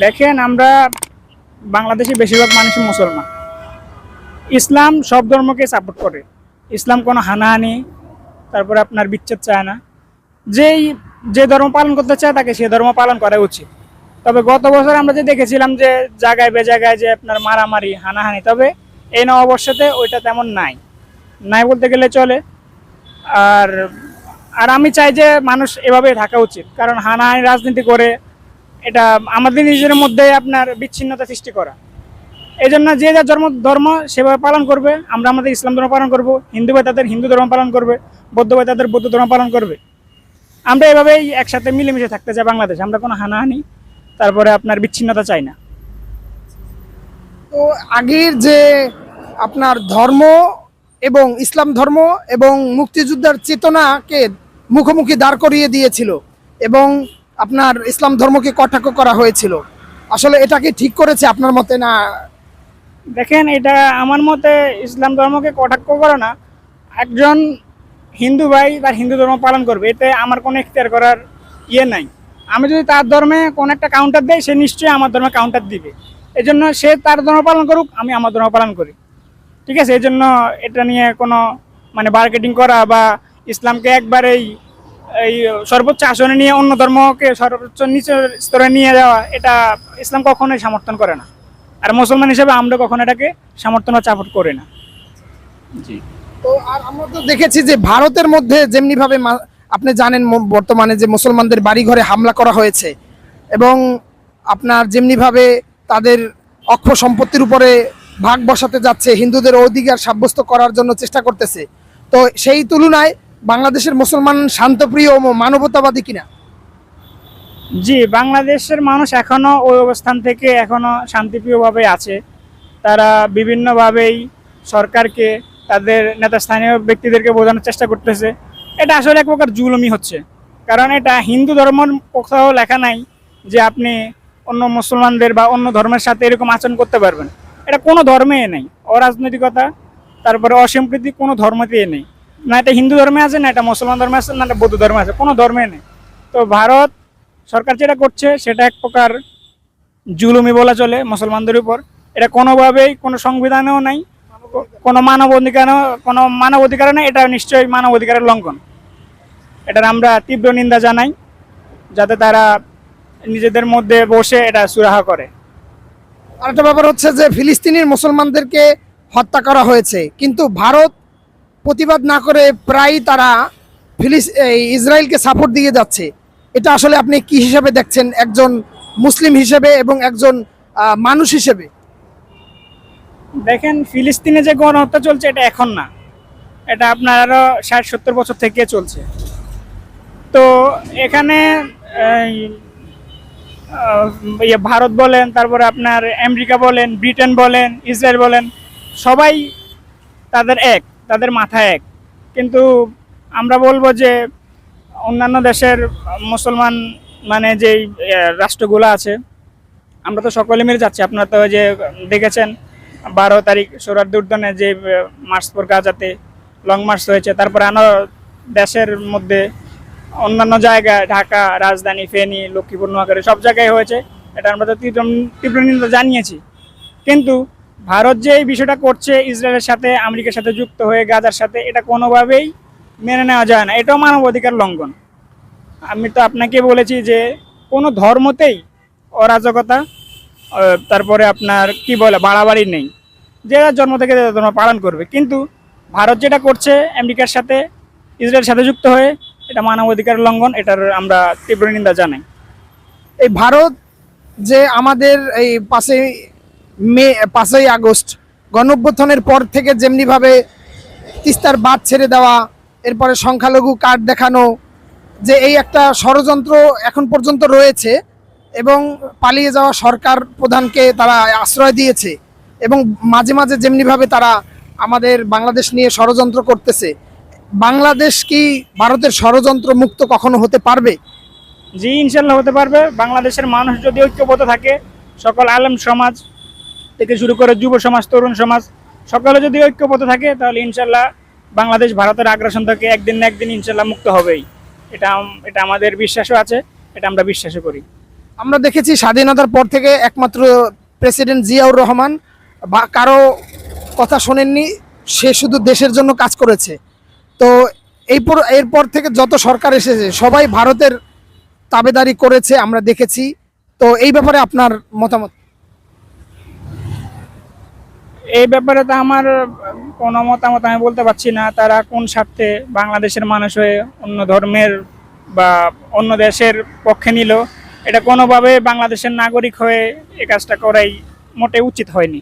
দেখেন, আমরা বাংলাদেশে বেশিরভাগ মানুষই মুসলমান। ইসলাম সব ধর্মকে সাপোর্ট করে। ইসলাম কোনো হানাহানি, তারপরে আপনার বিচ্ছেদ চায় না। যেই, যে ধর্ম পালন করতে চায় তাকে সে ধর্ম পালন করা উচিত। তবে গত বছর আমরা যে দেখেছিলাম যে জায়গায় বে জায়গায় যে আপনার মারামারি, হানাহানি, তবে এই নববর্ষতে ওইটা তেমন নাই। নাই বলতে গেলে চলে। আর আর আমি চাই যে মানুষ এভাবে থাকা উচিত। কারণ হানাহানি রাজনীতি করে এটা আমাদের নিজের মধ্যে আপনার বিচ্ছিন্নতা সৃষ্টি করা। এই জন্য যে যার ধর্ম ধর্ম সেভাবে পালন করবে, আমরা আমাদের ইসলাম ধর্ম পালন করব, হিন্দু ভাই তাদের হিন্দু ধর্ম পালন করবে, বৌদ্ধ ভাই তাদের বৌদ্ধ ধর্ম পালন করবে। আমরা এভাবেই একসাথে মিলেমিশে থাকতে চাই বাংলাদেশ, আমরা কোনো হানাহানি, তারপরে আপনার বিচ্ছিন্নতা চাই না। তো আগের যে আপনার ধর্ম এবং ইসলাম ধর্ম এবং মুক্তিযোদ্ধার চেতনাকে মুখোমুখি দাঁড় করিয়ে দিয়েছিল এবং আপনার ইসলাম ধর্মকে কটাক্ষ করা হয়েছিল? আসলে এটা কি ঠিক করেছে আপনার মতে না? দেখেন, এটা আমার মতে ইসলাম ধর্মকে কটাক্ষ করে না। একজন হিন্দু ভাই তার হিন্দু ধর্ম পালন করবে, এতে আমার কোনো এখতিয়ার করার ইয়ে নাই। আমি যদি তার ধর্মে কোনো একটা কাউন্টার দেয় সে নিশ্চয়ই আমার ধর্মে কাউন্টার দিবে। এই জন্য সে তার ধর্ম পালন করুক, আমি আমার ধর্ম পালন করি। ঠিক আছে? এই জন্য এটা নিয়ে কোনো মানে মার্কেটিং করা বা ইসলামকে একবারেই এই সর্বোচ্চ আসনে নিয়ে অন্য ধর্মকে সর্বোচ্চ নিচের স্তরে নিয়ে যাওয়া এটা ইসলাম কখনোই সমর্থন করে না। আর মুসলমান হিসেবে আমরা কখনো এটাকে সমর্থন বা চাপট করি না। জি। তো আর আমরা তো দেখেছি যে ভারতের মধ্যে যেমনি ভাবে মা- আপনি জানেন বর্তমানে যে মুসলমানদের বাড়ি ঘরে হামলা করা হয়েছে এবং আপনার যেমনি ভাবে তাদের অক্ষ সম্পত্তির উপরে ভাগ বসাতে যাচ্ছে হিন্দুদের অধিকার সাব্যস্ত করার জন্য চেষ্টা করতেছে। তো সেই তুলনায় বাংলাদেশের মুসলমান শান্তপ্রিয় ও মানবতাবাদী কিনা? জি, বাংলাদেশের মানুষ এখনও ওই অবস্থান থেকে এখনও শান্তিপ্রিয়ভাবে আছে। তারা বিভিন্নভাবেই সরকারকে, তাদের নেতা স্থানীয় ব্যক্তিদেরকে বোঝানোর চেষ্টা করতেছে। এটা আসলে এক প্রকার জুলুমি হচ্ছে। কারণ এটা হিন্দু ধর্মের কোথাও লেখা নাই যে আপনি অন্য মুসলমানদের বা অন্য ধর্মের সাথে এরকম আচরণ করতে পারবেন। এটা কোনো ধর্মে নেই। অরাজনৈতিকতা, তারপরে অসম্প্রীতি কোনো ধর্মতেই নেই। না, এটা হিন্দু ধর্মে আছে, না এটা মুসলমান ধর্মে আছে, না এটা বৌদ্ধ ধর্মে আছে, কোনো ধর্মে নেই। তো ভারত সরকার যেটা করছে, সেটা এক প্রকার জুলুমি বলা চলে মুসলমানদের উপর। এটা কোনোভাবেই কোনো সংবিধানেও নাই, কোনো মানব অধিকারও কোনো মানব অধিকার নেই, এটা নিশ্চয়ই মানব অধিকারের লঙ্ঘন। এটার আমরা তীব্র নিন্দা জানাই, যাতে তারা নিজেদের মধ্যে বসে এটা সুরাহা করে। আরেকটা ব্যাপার হচ্ছে যে ফিলিস্তিনের মুসলমানদেরকে হত্যা করা হয়েছে, কিন্তু ভারত প্রতিবাদ না করে প্রায় তারা ফিলিস ইসরায়েলকে সাপোর্ট দিয়ে যাচ্ছে। এটা আসলে আপনি কি হিসাবে দেখছেন? একজন মুসলিম হিসেবে এবং একজন মানুষ হিসেবে? দেখেন, ফিলিস্তিনে যে গণহত্যা চলছে, এটা এখন না। এটা আপনার আরও ষাট, সত্তর বছর থেকে চলছে। তো এখানে ইয়ে ভারত বলেন, তারপরে আপনার আমেরিকা বলেন, ব্রিটেন বলেন, ইসরায়েল বলেন, সবাই তাদের এক। তাদের মাথা এক। কিন্তু আমরা বলব যে অন্যান্য দেশের মুসলমান মানে যেই রাষ্ট্রগুলো আছে, আমরা তো সকলে মিলে যাচ্ছি। আপনারা তো যে দেখেছেন, বারো তারিখ সৌরার্দি উদ্যানে যে মার্চ পর গাজাতে লং মার্চ হয়েছে, তারপরে আরও দেশের মধ্যে অন্যান্য জায়গায়, ঢাকা, রাজধানী, ফেনী, লক্ষ্মীপুর, নোয়াখালী, সব জায়গায় হয়েছে। এটা আমরা তো তীব্র তীব্র জানিয়েছি। কিন্তু ভারত যে এই বিষয়টা করছে, ইসরায়েলের সাথে, আমেরিকার সাথে যুক্ত হয়ে গাজার সাথে, এটা কোনোভাবেই মেনে নেওয়া যায় না। এটাও মানবাধিকার লঙ্ঘন। আমি তো আপনাকে বলেছি যে, কোনো ধর্মতেই অরাজকতা তারপরে আপনার কি বলে, বাড়াবাড়ি নেই। যে জন্ম থেকে ধর্ম পালন করবে। কিন্তু ভারত যেটা করছে, আমেরিকার সাথে, ইসরায়েলের সাথে যুক্ত হয়ে, এটা মানবাধিকার লঙ্ঘন, এটার আমরা তীব্র নিন্দা জানাই। এই ভারত যে আমাদের এই পাঁচই মে, পাঁচই আগস্ট। গণঅভ্যুত্থানের পর থেকে যেমনিভাবে তিস্তার বাদ ছেড়ে দেওয়া, এরপরে সংখ্যালঘু কার্ড দেখানো, যে এই একটা ষড়যন্ত্র এখন পর্যন্ত রয়েছে এবং পালিয়ে যাওয়া সরকার প্রধানকে তারা আশ্রয় দিয়েছে এবং মাঝে মাঝে যেমনিভাবে তারা আমাদের বাংলাদেশ নিয়ে ষড়যন্ত্র করতেছে। বাংলাদেশ কি ভারতের ষড়যন্ত্র মুক্ত কখনো হতে পারবে? জি, ইনশাল্লাহ হতে পারবে। বাংলাদেশের মানুষ যদি ঐক্যবদ্ধ থাকে, সকল আলেম সমাজ থেকে শুরু করে যুব সমাজ, তরুণ সমাজ সকলে যদি ঐক্যবদ্ধ থাকে, তাহলে ইনশাল্লাহ বাংলাদেশ ভারতের আগ্রাসন থেকে একদিন না একদিন ইনশাল্লাহ মুক্ত হবেই। এটা এটা আমাদের বিশ্বাসও আছে, এটা আমরা বিশ্বাসও করি। আমরা দেখেছি স্বাধীনতার পর থেকে একমাত্র প্রেসিডেন্ট জিয়াউর রহমান বা কারও কথা শোনেননি, সে শুধু দেশের জন্য কাজ করেছে। তো এই পর- এরপর থেকে যত সরকার এসেছে, সবাই ভারতের তাবেদারি করেছে, আমরা দেখেছি। তো এই ব্যাপারে আপনার মতামত? এই ব্যাপারে তো আমার কোনো মতামত আমি বলতে পারছি না। তারা কোন স্বার্থে বাংলাদেশের মানুষ হয়ে অন্য ধর্মের বা অন্য দেশের পক্ষে নিল, এটা কোনোভাবে বাংলাদেশের নাগরিক হয়ে এ কাজটা করাই মোটে উচিত হয়নি।